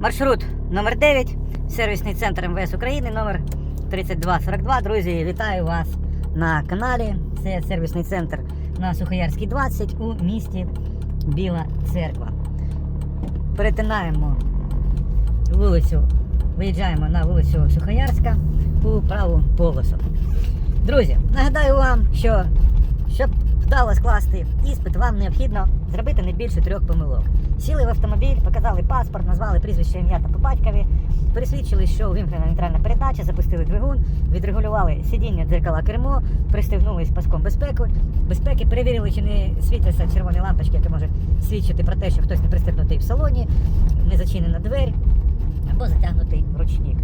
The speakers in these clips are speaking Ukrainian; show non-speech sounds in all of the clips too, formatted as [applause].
Маршрут номер 9, сервісний центр МВС України, номер 3242. Друзі, вітаю вас на каналі. Це сервісний центр на Сухоярській 20 у місті Біла Церква. Перетинаємо вулицю, виїжджаємо на вулицю Сухоярська у праву полосу. Друзі, нагадаю вам, що щоб вдало скласти іспит, вам необхідно зробити не більше трьох помилок. Сіли в автомобіль, показали паспорт, назвали прізвище ім'я та по батькові, пересвідчили, що увімкнена нейтральна передача, запустили двигун, відрегулювали сидіння, дзеркала, кермо, пристегнулись паском безпеки, безпеки, перевірили, чи не світяться червоні лампочки, які можуть свідчити про те, що хтось не пристегнутий в салоні, не зачинена двері або затягнутий ручник.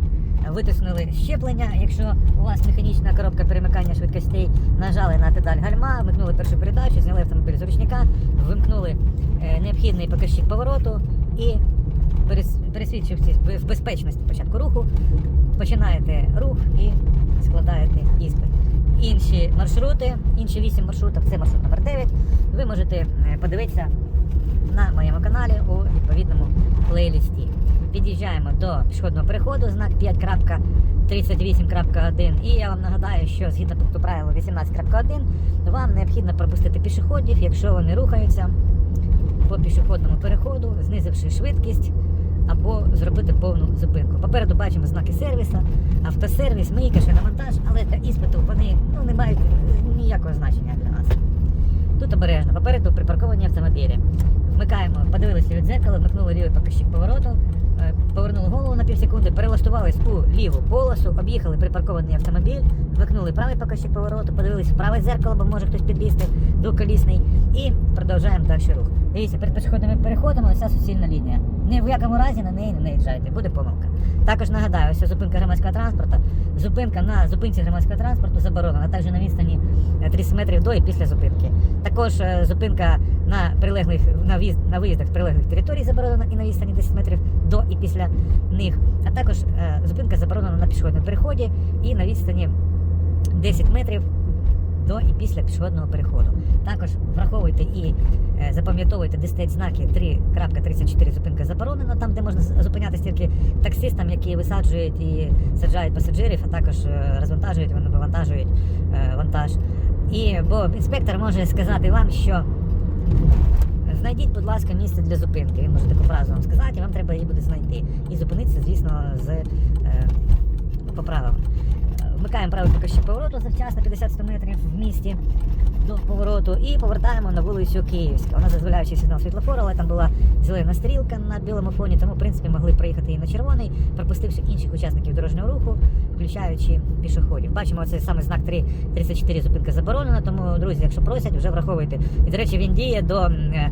Витиснули щеплення, якщо у вас механічна коробка перемикання швидкостей, нажали на педаль гальма, вмикнули першу передачу, зняли автомобіль з ручника, вимкнули е, необхідний показчик повороту і перес- пересвідчившись в- безпечності початку руху, починаєте рух і складаєте іспит. Інші маршрути, інші 8 маршрутів, це маршрут номер 9, ви можете е, подивитися на моєму каналі у відповідному плейлісті. Під'їжджаємо до пішохідного переходу, знак 5.38.1. І я вам нагадаю, що згідно пункту правила 18.1 вам необхідно пропустити пішоходів, якщо вони рухаються по пішохідному переходу, знизивши швидкість або зробити повну зупинку. Попереду бачимо знаки сервісу, автосервіс, мийка, шиномонтаж, але для іспиту вони ну, не мають е, ніякого значення для нас. Тут обережно, попереду припарковані автомобілі. Вмикаємо, подивилися від дзеркала, вмикнули лівий показчик повороту, повернули голову на півсекунди, перелаштувались у ліву полосу, об'їхали припаркований автомобіль, вмикнули правий показчик повороту, подивилися в праве дзеркало, бо може хтось підлізти двоколісний, і продовжуємо далі рух. Дивіться, перед пішохідними переходами ця суцільна лінія. Ні в якому разі на неї не наїжджайте, буде помилка. Також нагадаю, ось зупинка громадського транспорту. Зупинка на зупинці громадського транспорту заборонена, також на відстані е, 30 метрів до і після зупинки. Також е, зупинка на прилеглих на в'їзд на виїздах з прилеглих територій заборонена і на відстані 10 метрів до і після них. А також е, зупинка заборонена на пішохідному переході і на відстані 10 метрів до і після пішохідного переходу. Також враховуйте і е, запам'ятовуйте, де стоять знаки 3.34 зупинка заборонена, там де можна зупинятися тільки таксистам, які висаджують і саджають пасажирів, а також розвантажують, вони вивантажують вантаж. І бо інспектор може сказати вам, що знайдіть, будь ласка, місце для зупинки. Він може таку фразу вам сказати, і вам треба її буде знайти. І зупинитися, звісно, з е, по правилам. Е, Вмикаємо правий показчик повороту завчасно 50-100 метрів в місті до повороту і повертаємо на вулицю Київська. Вона дозволяючи сигнал світлофору, але там була зелена стрілка на білому фоні, тому в принципі могли проїхати і на червоний, пропустивши інших учасників дорожнього руху, включаючи пішоходів. Бачимо, це саме знак 3.34 зупинка заборонена. Тому, друзі, якщо просять, вже враховуйте. І до речі, він діє до. е,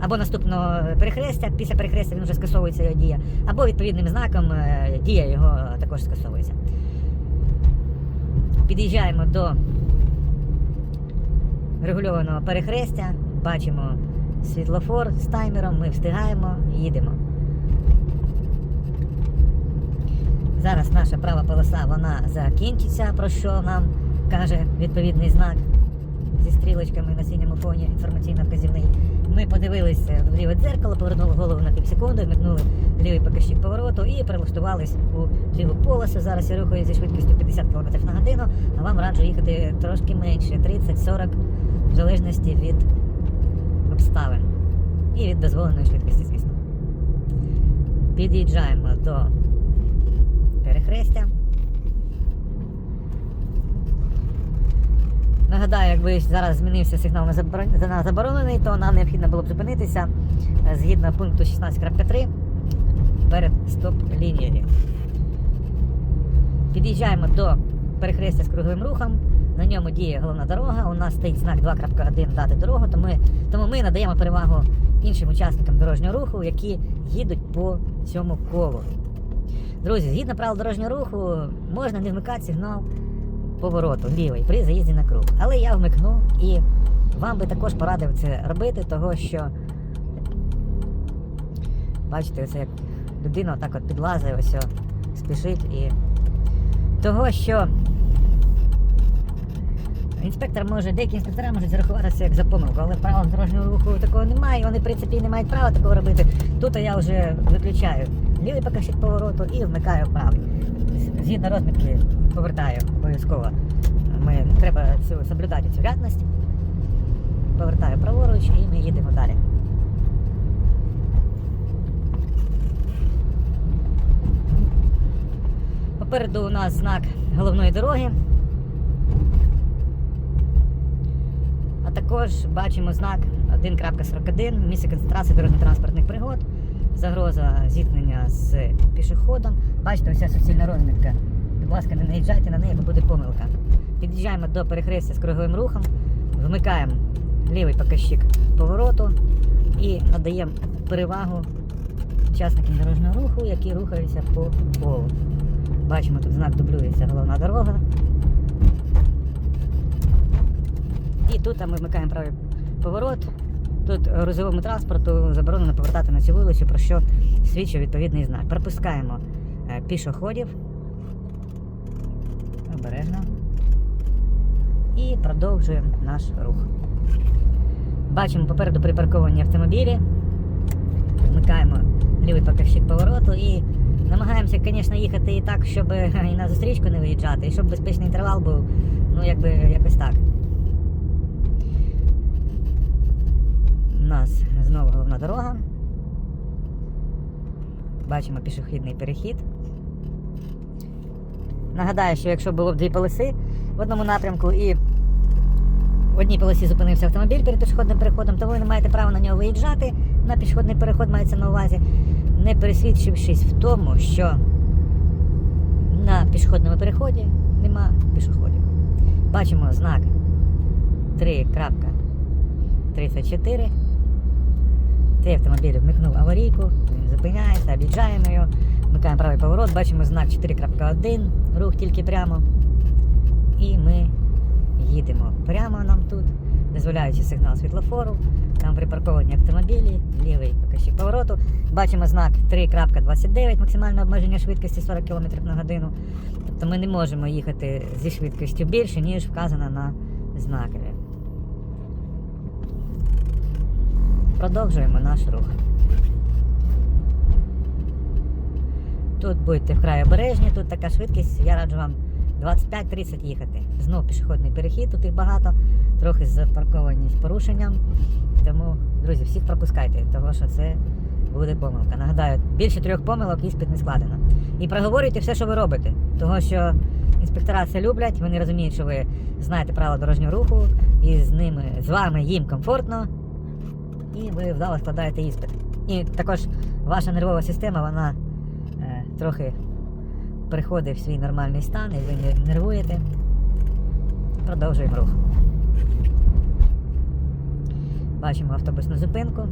Або наступного перехрестя, після перехрестя він вже скасовується його дія, або відповідним знаком е, дія його також скасовується. Під'їжджаємо до регульованого перехрестя, бачимо світлофор з таймером, ми встигаємо, їдемо. Зараз наша права полоса вона закінчиться, про що нам каже відповідний знак зі стрілочками на синьому фоні інформаційно-вказівний. Ми подивилися в ліве дзеркало, повернули голову на півсекунди, вмикнули лівий показчик повороту і прилаштувались у ліву полосу. Зараз я рухаю зі швидкістю 50 км на годину, а вам раджу їхати трошки менше, 30-40, в залежності від обставин і від дозволеної швидкості, звісно. Під'їжджаємо до перехрестя. Нагадаю, якби зараз змінився сигнал на заборон- на заборонений, то нам необхідно було б зупинитися е, згідно пункту 16.3 перед стоп-лінією. Під'їжджаємо до перехрестя з круговим рухом. На ньому діє головна дорога. У нас стоїть знак 2.1 дати дорогу, тому ми, тому ми надаємо перевагу іншим учасникам дорожнього руху, які їдуть по цьому колу. Друзі, згідно правил дорожнього руху, можна не вмикати сигнал повороту лівий при заїзді на круг. Але я вмикну і вам би також порадив це робити, того що бачите, оце як людина отак от підлазить, ось спішить і того, що Інспектор може, деякі інспектори можуть зарахувати це як за помилку, але правил дорожнього руху такого немає, вони, в принципі, не мають права такого робити. Тут я вже виключаю лівий показчик повороту і вмикаю правий. Згідно розмітки повертаю обов'язково. Ми, треба цю, соблюдати цю рядність. Повертаю праворуч і ми їдемо далі. Попереду у нас знак головної дороги. А також бачимо знак 1.41 місце концентрації дорожньо-транспортних пригод, загроза зіткнення з пішоходом. Бачите, ось ця суцільна розмітка. Будь ласка, не наїжджайте на неї, бо буде помилка. Під'їжджаємо до перехрестя з круговим рухом, вмикаємо лівий показчик повороту і надаємо перевагу учасникам дорожнього руху, які рухаються по колу. Бачимо, тут знак дублюється головна дорога. І тут ми вмикаємо правий поворот. Тут грузовому транспорту заборонено повертати на цю вулицю, про що свідчить відповідний знак. Пропускаємо е, пішоходів. Обережно. І продовжуємо наш рух. Бачимо попереду припарковані автомобілі. Вмикаємо лівий показчик повороту і намагаємося, звісно, їхати і так, щоб і на зустрічку не виїжджати, і щоб безпечний інтервал був, ну якби якось так. Нас знову головна дорога. Бачимо пішохідний перехід. Нагадаю, що якщо було б дві полоси в одному напрямку і в одній полосі зупинився автомобіль перед пішохідним переходом, то ви не маєте права на нього виїжджати. На пішохідний переход мається на увазі, не пересвідчившись в тому, що на пішохідному переході нема пішоходів. Бачимо знак 3.34. Цей автомобіль вмикнув аварійку, він зупиняється, об'їжджаємо його, вмикаємо правий поворот, бачимо знак 4.1, рух тільки прямо. І ми їдемо прямо нам тут, дозволяючи сигнал світлофору. Там припарковані автомобілі, лівий показчик повороту. Бачимо знак 3.29, максимальне обмеження швидкості 40 км на годину. Тобто ми не можемо їхати зі швидкістю більше, ніж вказано на знакові. Продовжуємо наш рух. Тут будьте вкрай обережні, тут така швидкість, я раджу вам 25-30 їхати. Знов пішохідний перехід, тут їх багато, трохи запарковані з порушенням. Тому, друзі, всіх пропускайте, тому що це буде помилка. Нагадаю, більше трьох помилок іспит не складено. І проговорюйте все, що ви робите. Того що інспектора це люблять, вони розуміють, що ви знаєте правила дорожнього руху, і з ними, з вами їм комфортно, і ви вдало складаєте іспит. І також ваша нервова система, вона е, трохи приходить в свій нормальний стан, і ви не нервуєте. Продовжуємо рух. Бачимо автобусну зупинку.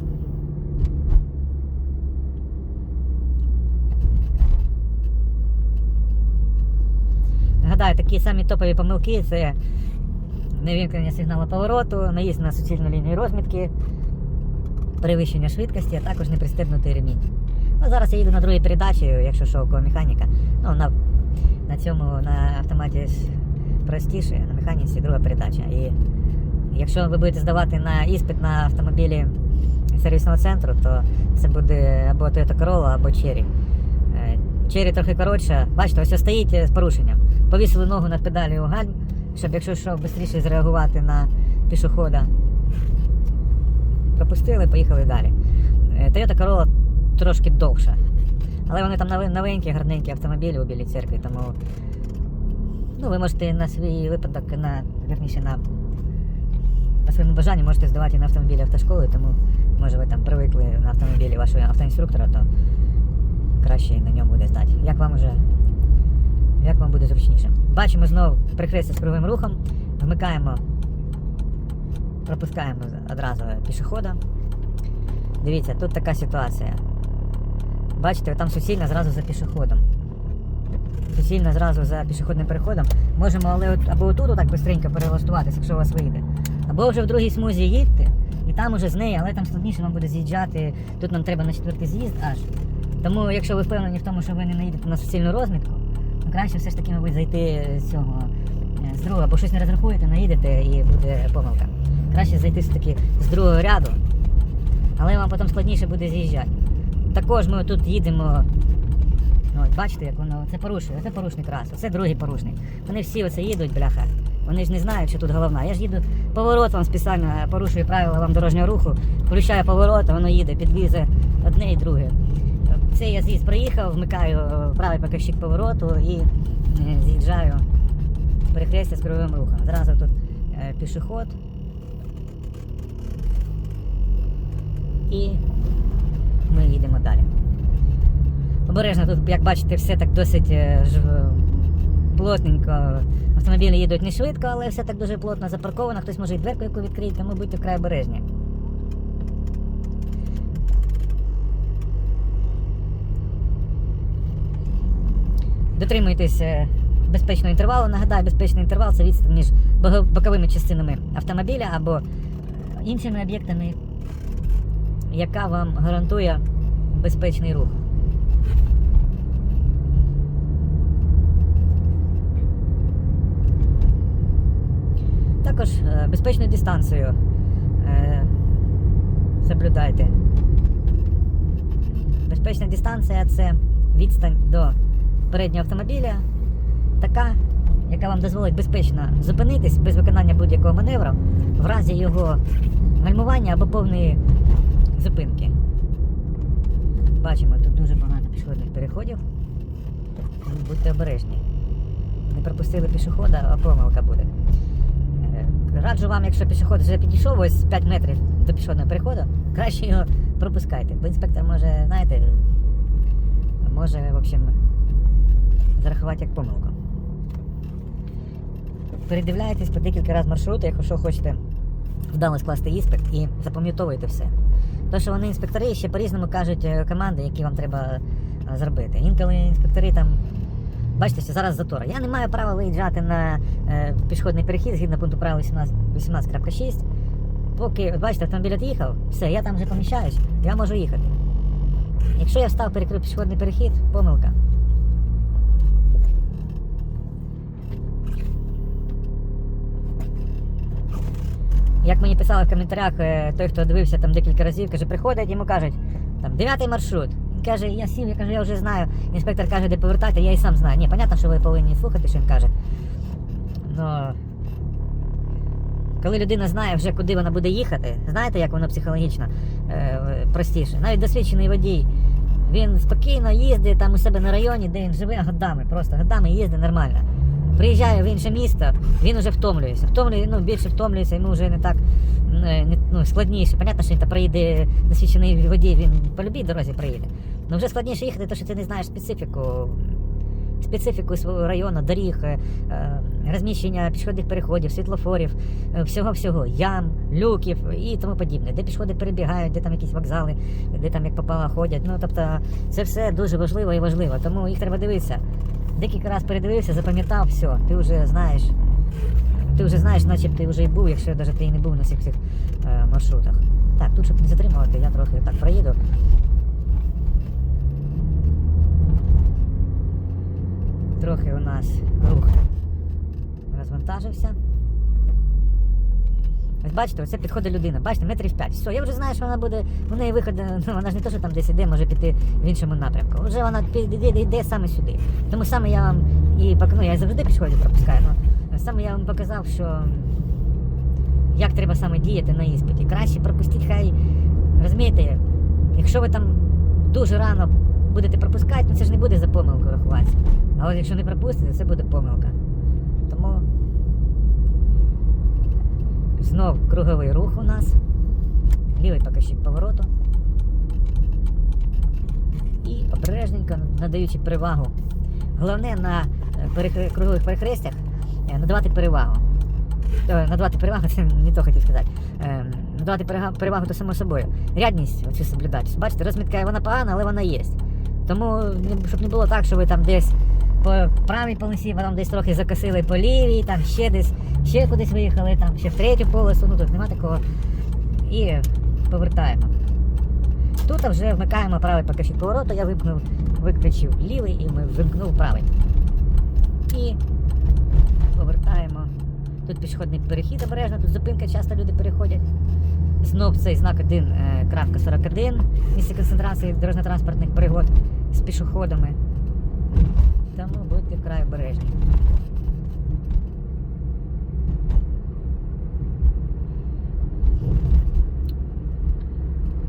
Нагадаю, такі самі топові помилки це невімкнення сигналу повороту, наїзд на суцільну лінію розмітки, перевищення швидкості, а також непристебнутий ремінь. Ну, зараз я їду на другій передачі, якщо що, у кого механіка. Ну, на, на цьому на автоматі простіше, на механіці друга передача. І якщо ви будете здавати на іспит на автомобілі сервісного центру, то це буде або Toyota Corolla, або Cherry. Е, Cherry трохи коротша. Бачите, ось стоїть з порушенням. Повісили ногу над педалю гальм, щоб якщо що, швидше зреагувати на пішохода. Пропустили, поїхали далі. Е, Toyota Corolla трошки довша. Але вони там новенькі, гарненькі автомобілі у Білій церкві, тому ну, ви можете на свій випадок, на, вірніше, на, по своєму бажанню можете здавати на автомобілі автошколи, тому може ви там привикли на автомобілі вашого автоінструктора, то краще на ньому буде здати. Як вам уже як вам буде зручніше. Бачимо знову прикрестя з круговим рухом, вмикаємо, пропускаємо одразу пішохода. Дивіться, тут така ситуація. Бачите, там суцільно зразу за пішоходом. Суцільно зразу за пішохідним переходом. Можемо але от, або отут так швидко перелаштуватися, якщо у вас вийде. Або вже в другій смузі їдьте, і там уже з неї, але там складніше вам буде з'їжджати. Тут нам треба на четвертий з'їзд аж. Тому, якщо ви впевнені в тому, що ви не наїдете на суцільну розмітку, то краще все ж таки, мабуть, зайти з цього е, з другого, бо щось не розрахуєте, наїдете і буде помилка. Краще зайти все таки з другого ряду, але вам потім складніше буде з'їжджати. Також ми тут їдемо Ну, от бачите, як воно це порушує, це порушник раз, це другий порушник. Вони всі оце їдуть, бляха. Вони ж не знають, що тут головна. Я ж їду поворот вам спеціально порушую правила вам дорожнього руху, включаю поворот, воно їде, підвізе одне і друге. Це я з'їзд проїхав, вмикаю е, правий показчик повороту і е, з'їжджаю перехрестя з кривим рухом. Зразу тут е, пішоход. І ми їдемо далі. Обережно тут, як бачите, все так досить е, е, плотненько. Автомобілі їдуть не швидко, але все так дуже плотно запарковано. Хтось може і дверку яку відкрити, тому будьте вкрай обережні. Дотримуйтесь е, безпечного інтервалу. Нагадаю, безпечний інтервал це відстань між боковими частинами автомобіля або іншими об'єктами, яка вам гарантує безпечний рух. Також е, безпечну дистанцію е, соблюдайте. Безпечна дистанція це відстань до переднього автомобіля, така, яка вам дозволить безпечно зупинитись без виконання будь-якого маневру в разі його гальмування або повної зупинки. Бачимо, тут дуже багато пішохідних переходів. Будьте обережні. Не пропустили пішохода, а помилка буде. Е, Раджу вам, якщо пішоход вже підійшов ось 5 метрів до пішохідного переходу, краще його пропускайте. Бо інспектор може, знаєте, може, в общем, зарахувати як помилку. Передивляйтесь по декілька разів маршрути, якщо хочете вдало скласти іспит і запам'ятовуйте все. То, що вони інспектори ще по-різному кажуть е, команди, які вам треба е, зробити. Інколи інспектори там. Бачите, що зараз затора. Я не маю права виїжджати на е, пішохідний перехід згідно пункту правил 18 18.6. Поки, бачите, автомобіль від'їхав, все, я там вже поміщаюсь, я можу їхати. Якщо я встав перекрив пішохідний перехід, помилка. Як мені писали в коментарях, е, той, хто дивився там декілька разів, каже, приходять, йому кажуть, там дев'ятий маршрут. Він каже, я сів, я кажу, я вже знаю. Інспектор каже, де повертати, я і сам знаю. Ні, понятно, що ви повинні слухати, що він каже. Но коли людина знає вже, куди вона буде їхати, знаєте, як воно психологічно е, простіше. Навіть досвідчений водій, він спокійно їздить там у себе на районі, де він живе годами, просто годами їздить нормально. Приїжджає в інше місто, він вже втомлюється. Втомлює, ну, більше втомлюється, йому вже не так е, ну, складніше. Понятно, що він та проїде досвідчений водій, він по любій дорозі проїде. Ну вже складніше їхати, тому що ти не знаєш специфіку специфіку свого району, доріг, е, е, розміщення пішохідних переходів, світлофорів, всього-всього, ям, люків і тому подібне, де пішоходи перебігають, де там якісь вокзали, де там як попало ходять. Ну тобто це все дуже важливо і важливо, тому їх треба дивитися. Декілька разів передивився, запам'ятав, все, ти вже знаєш. Ти вже знаєш, наче б ти вже і був, якщо навіть ти і не був на всіх цих е, маршрутах. Так, тут, щоб не затримувати, я трохи так проїду. Трохи у нас рух розвантажився. Ось бачите, оце підходить людина. Бачите, метрів 5. Все, я вже знаю, що вона буде. У неї виход, ну вона ж не то, що там десь іде, може піти в іншому напрямку. Вже вона піде йде саме сюди. Тому саме я вам і ну, я завжди пішоходів пропускаю, але саме я вам показав, що як треба саме діяти на іспиті. Краще пропустіть, хай розумієте, якщо ви там дуже рано будете пропускати, ну це ж не буде за помилку рахуватися. А от якщо не пропустите, це буде помилка. Тому знов круговий рух у нас. Лівий показчик повороту. І обережненько надаючи перевагу. Головне на е, кругових перехрестях е, надавати перевагу. Е, Надавати перевагу, [laughs] це не то хотів сказати. Надавати перевагу то само собою. Рядність оцю соблюдати. Бачите, розмітка вона погана, але вона є. Тому, щоб не було так, що ви там десь по правій полосі, потім десь трохи закосили по лівій, там ще десь, ще кудись виїхали, там ще в третю полосу, ну тут нема такого. І повертаємо. Тут вже вмикаємо правий покажчик повороту, я вимкнув, виключив лівий і ми вимкнув правий. І повертаємо. Тут пішохідний перехід обережно, тут зупинка, часто люди переходять. Знов цей знак 1, е, крапка 41, місце концентрації дорожньо-транспортних пригод з пішоходами. Тому будьте вкрай обережні.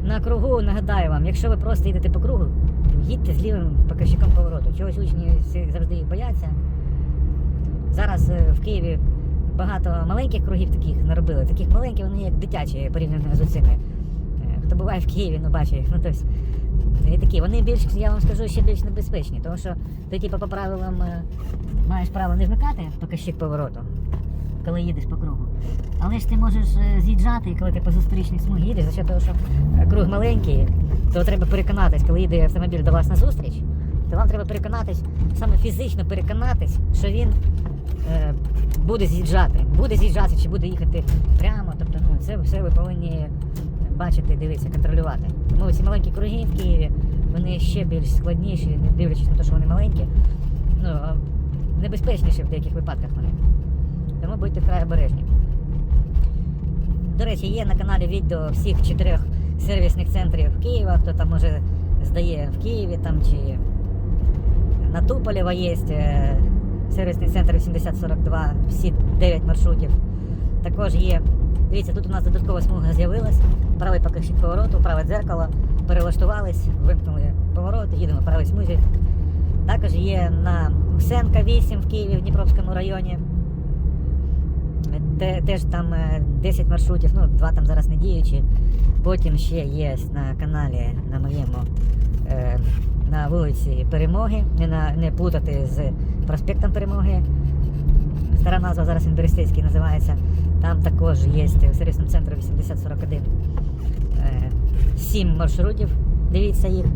На кругу нагадаю вам, якщо ви просто йдете по кругу, їдьте з лівим показчиком повороту. Чогось учні завжди їх бояться. Зараз е, в Києві багато маленьких кругів таких наробили. Таких маленьких вони як дитячі порівняно з оцими. Е, Хто буває в Києві, ну бачить. Ну, тобто, і такі, вони більш, я вам скажу, ще більш небезпечні, тому що ти типу, по правилам е, маєш право не вмикати показчик повороту, коли їдеш по кругу. Але ж ти можеш е, з'їжджати, коли ти по зустрічній смугі їдеш, за того, що е, круг маленький, то треба переконатись, коли їде автомобіль до вас на зустріч, то вам треба переконатись, саме фізично переконатись, що він е, буде з'їжджати. Буде з'їжджати чи буде їхати прямо. Тобто, ну, це все ви повинні бачити, дивитися, контролювати. Тому ці маленькі круги в Києві, вони ще більш складніші, не дивлячись на те, що вони маленькі, ну, небезпечніші в деяких випадках вони. Тому будьте вкрай обережні. До речі, є на каналі відео всіх чотирьох сервісних центрів Києва, хто там може здає в Києві там чи на Туполєва є е, сервісний центр 8042, всі 9 маршрутів. Також є. Дивіться, тут у нас додаткова смуга з'явилась. Правий показчик повороту, праве дзеркало. Перелаштувались, вимкнули поворот, їдемо в правій смузі. Також є на Усенка 8 в Києві в Дніпровському районі. Теж там е, 10 маршрутів, ну, два там зараз не діючі. Потім ще є на каналі на моєму е, на вулиці Перемоги, не, на, не плутати з проспектом Перемоги. Стара назва зараз він називається. Там також є в сервісному центрі 8041 е, 7 маршрутів, дивіться їх.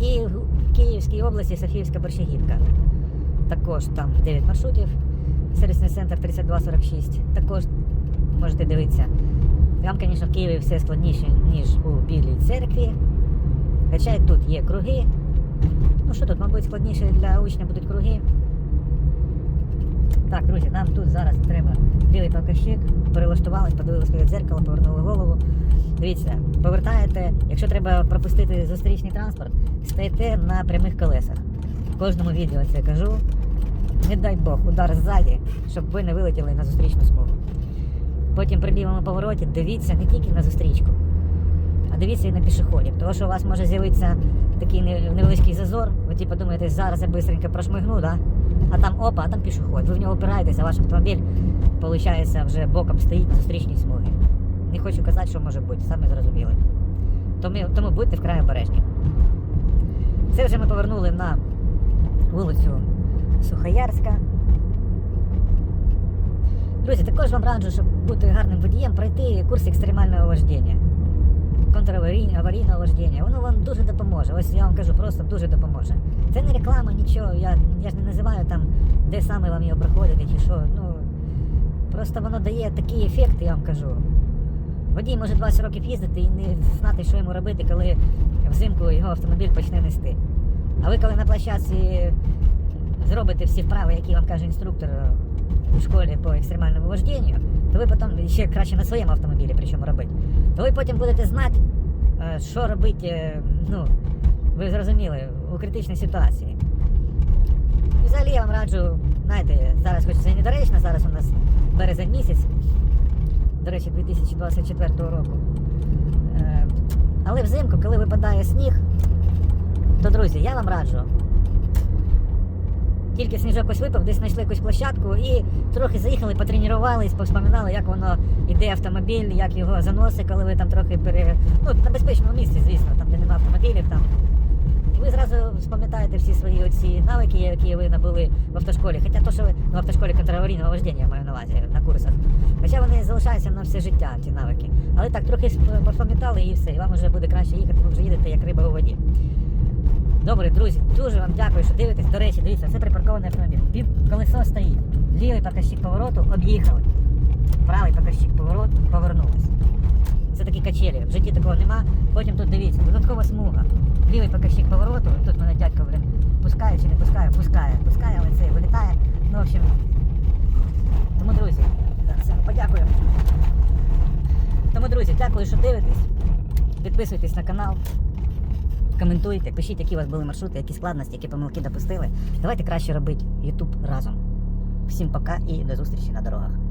І в Київській області Софіївська Борщагівка. Також там 9 маршрутів. Сервісний центр 3246. Також можете дивитися. Там, звісно, в Києві все складніше, ніж у Білій церкві. Хоча тут є круги. Ну що тут, мабуть, складніше для учня будуть круги. Так, друзі, нам тут зараз треба білий показчик, перелаштувались, подивилися в дзеркало, повернули голову. Дивіться, повертаєте, якщо треба пропустити зустрічний транспорт, стаєте на прямих колесах. В кожному відео це кажу. Не дай Бог, удар ззаді, щоб ви не вилетіли на зустрічну смугу. Потім при лівому повороті дивіться не тільки на зустрічку, а дивіться і на пішоходів. Тому що у вас може з'явитися такий невеличкий зазор. Ви типу думаєте, зараз я бистренько прошмигну, да? А там опа, а там пішоход. Ви в нього опираєтеся, ваш автомобіль, виходить, вже боком стоїть зустрічній смугі. Не хочу казати, що може бути, саме зрозуміли. Тому, тому будьте вкрай обережні. Це вже ми повернули на вулицю Сухоярська. Друзі, також вам раджу, щоб бути гарним водієм, пройти курс екстремального вождіння. Аварійного вождіння. Воно вам дуже допоможе. Ось я вам кажу, просто дуже допоможе. Це не реклама, нічого. Я, я ж не називаю там, де саме вам його проходити чи що. Ну, просто воно дає такий ефект, я вам кажу. Водій може 20 років їздити і не знати, що йому робити, коли взимку його автомобіль почне нести. А ви коли на площадці зробите всі вправи, які вам каже інструктор у школі по екстремальному вождінню, то ви потім ще краще на своєму автомобілі причому робити, то ви потім будете знати, е, що робити, е, ну, ви зрозуміли, у критичній ситуації. Взагалі я вам раджу, знаєте, зараз хоч це і недоречно, зараз у нас березень місяць, до речі, 2024 року. Е, Але взимку, коли випадає сніг, то, друзі, я вам раджу. Тільки сніжок ось випав, десь знайшли якусь площадку і трохи заїхали, потренувались, повспоминали, як воно йде автомобіль, як його заносить, коли ви там трохи пере... Ну, на безпечному місці, звісно, там, де немає автомобілів. там. І ви зразу спам'ятаєте всі свої оці навики, які ви набули в автошколі. Хоча то, що ви ну, в автошколі контраварійного вождіння я маю на увазі на курсах. Хоча вони залишаються на все життя, ці навики. Але так, трохи сп- і все, і вам вже буде краще їхати, ви вже їдете як риба у воді. Добре, друзі, дуже вам дякую, що дивитесь. До речі, дивіться, це припаркований автомобіль. Під колесо стоїть. Лівий показчик повороту об'їхали. Правий показчик повороту повернулись. Це такі качелі. В житті такого нема. Потім тут дивіться, додаткова смуга. Лівий показчик повороту. Тут мене дядько блин, пускає чи не пускає, пускає, пускає, але це вилітає. Ну, в общем. Тому, друзі, все, подякую. Тому, друзі, дякую, що дивитесь. Підписуйтесь на канал. Коментуйте, пишіть, які у вас були маршрути, які складності, які помилки допустили. Давайте краще робити YouTube разом. Всім пока і до зустрічі на дорогах.